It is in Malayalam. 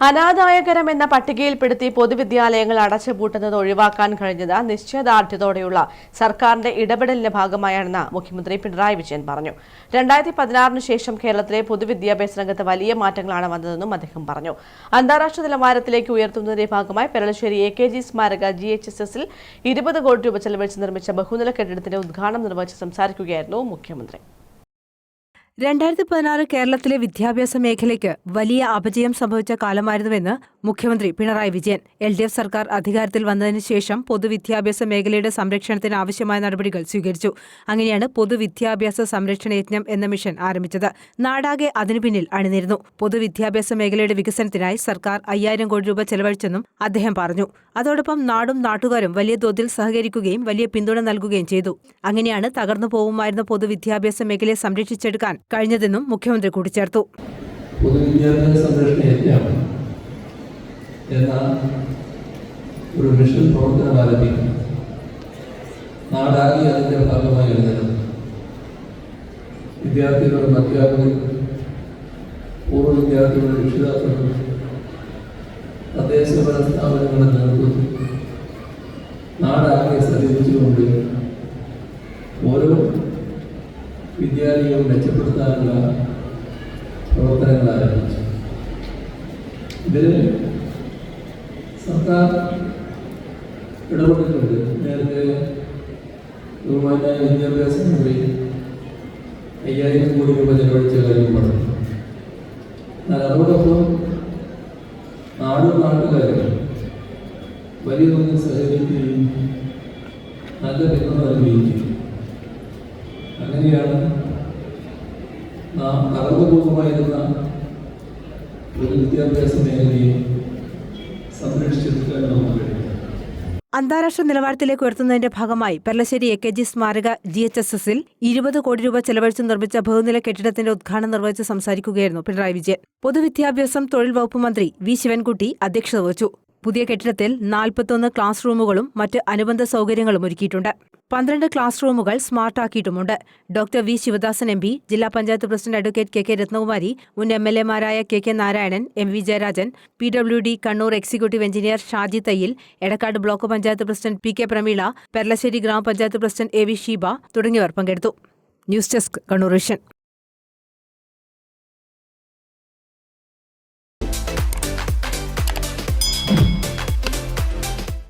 അനാദായകരം എന്ന പട്ടികയിൽപ്പെടുത്തി പൊതുവിദ്യാലയങ്ങൾ അടച്ചുപൂട്ടുന്നത് ഒഴിവാക്കാൻ കഴിഞ്ഞത് നിശ്ചയദാർഢ്യത്തോടെയുള്ള സർക്കാരിന്റെ ഇടപെടലിന്റെ ഭാഗമായാണെന്ന് മുഖ്യമന്ത്രി പിണറായി വിജയൻ പറഞ്ഞു. രണ്ടായിരത്തി പതിനാറിന് ശേഷം കേരളത്തിലെ പൊതുവിദ്യാഭ്യാസ രംഗത്ത് വലിയ മാറ്റങ്ങളാണ് വന്നതെന്നും അദ്ദേഹം പറഞ്ഞു. അന്താരാഷ്ട്ര നിലവാരത്തിലേക്ക് ഉയർത്തുന്നതിന്റെ ഭാഗമായി പെരളശ്ശേരി എ കെ ജി സ്മാരക ജി എച്ച് എസ് എസിൽ ഇരുപത് കോടി രൂപ ചെലവഴിച്ച് നിർമ്മിച്ച ബഹുനില കെട്ടിടത്തിന്റെ ഉദ്ഘാടനം നിർവഹിച്ച് സംസാരിക്കുകയായിരുന്നു മുഖ്യമന്ത്രി. രണ്ടായിരത്തി പതിനാറ് കേരളത്തിലെ വിദ്യാഭ്യാസ മേഖലയ്ക്ക് വലിയ അപജയം സംഭവിച്ച കാലമായിരുന്നുവെന്ന് മുഖ്യമന്ത്രി Pinarayi Vijayan. L D F സർക്കാർ അധികാരത്തിൽ വന്നതിന് ശേഷം പൊതുവിദ്യാഭ്യാസ മേഖലയുടെ സംരക്ഷണത്തിന് ആവശ്യമായ നടപടികൾ സ്വീകരിച്ചു. അങ്ങനെയാണ് പൊതുവിദ്യാഭ്യാസ സംരക്ഷണ യജ്ഞം എന്ന മിഷൻ ആരംഭിച്ചത്. നാടാകെ അതിനു പിന്നിൽ അണിനിരുന്നു. പൊതുവിദ്യാഭ്യാസ മേഖലയുടെ വികസനത്തിനായി സർക്കാർ അയ്യായിരം കോടി രൂപ ചെലവഴിച്ചെന്നും അദ്ദേഹം പറഞ്ഞു. അതോടൊപ്പം നാടും നാട്ടുകാരും വലിയ തോതിൽ സഹകരിക്കുകയും വലിയ പിന്തുണ നൽകുകയും ചെയ്തു. അങ്ങനെയാണ് തകർന്നു പോകുമായിരുന്ന പൊതുവിദ്യാഭ്യാസ മേഖലയെ സംരക്ഷിച്ചെടുക്കാൻ കഴിഞ്ഞതെന്നും മുഖ്യമന്ത്രി കൂട്ടിച്ചേർത്തു. വിദ്യാർത്ഥികളും അധ്യാപകരും പൂർവ വിദ്യാർത്ഥികളും രക്ഷിതാക്കളും തദ്ദേശഭരണ സ്ഥാപനങ്ങളുടെ നേതൃത്വത്തിൽ നാടാകെ ഓരോ വിദ്യാലയവും മെച്ചപ്പെടുത്താനുള്ള പ്രവർത്തനങ്ങൾ ആരംഭിച്ചു ഇതിൽ സർക്കാർ ഇടപെട്ടിട്ടുണ്ട്. നേരത്തെ ബഹുമാനായ വിദ്യാഭ്യാസ മന്ത്രി അയ്യായിരം കോടി രൂപ ചെലവഴിച്ച കാര്യം പറഞ്ഞു. എന്നാൽ അതോടൊപ്പം നാടും നാട്ടുകാരും വലിയ തോതിൽ സഹകരിക്കുകയും നല്ല പിന്തുണ നൽകുകയും ചെയ്തു. അങ്ങനെയാണ് നാം കടന്നുപോകുമായിരുന്ന ഒരു വിദ്യാഭ്യാസ മേഖലയെ സംരക്ഷിച്ചെടുക്കാൻ നമുക്ക് കഴിയും. അന്താരാഷ്ട്ര നിലവാരത്തിലേക്ക് ഉയർത്തുന്നതിന്റെ ഭാഗമായി പെർലശ്ശേരി എ കെ ജി സ്മാരക ജി എച്ച് എസ് എസിൽ ഇരുപത് കോടി രൂപ ചെലവഴിച്ച് നിർമ്മിച്ച ബഹുനില കെട്ടിടത്തിന്റെ ഉദ്ഘാടനം നിർവഹിച്ച് സംസാരിക്കുകയായിരുന്നു പിണറായി വിജയൻ. പൊതുവിദ്യാഭ്യാസം തൊഴിൽ വകുപ്പ് മന്ത്രി വി ശിവൻകുട്ടി അധ്യക്ഷത വഹിച്ചു. പുതിയ കെട്ടിടത്തിൽ നാൽപ്പത്തൊന്ന് ക്ലാസ് റൂമുകളും മറ്റ് അനുബന്ധ സൗകര്യങ്ങളും ഒരുക്കിയിട്ടുണ്ട്. പന്ത്രണ്ട് ക്ലാസ് റൂമുകൾ സ്മാർട്ടാക്കിയിട്ടുമുണ്ട്. Doctor V Sivadasan M P ജില്ലാ panchayat president advocate K K Rathnakumari മുൻ M L എമാരായ K K Narayanan M V Jayarajan P W D Kannur executive engineer Shaji Thayyil Edakkad block panchayat president P K Prameela Peralassery ഗ്രാമപഞ്ചായത്ത് പ്രസിഡന്റ് എ വി ഷീബ തുടങ്ങിയവർ പങ്കെടുത്തു. News desk Kannur vision.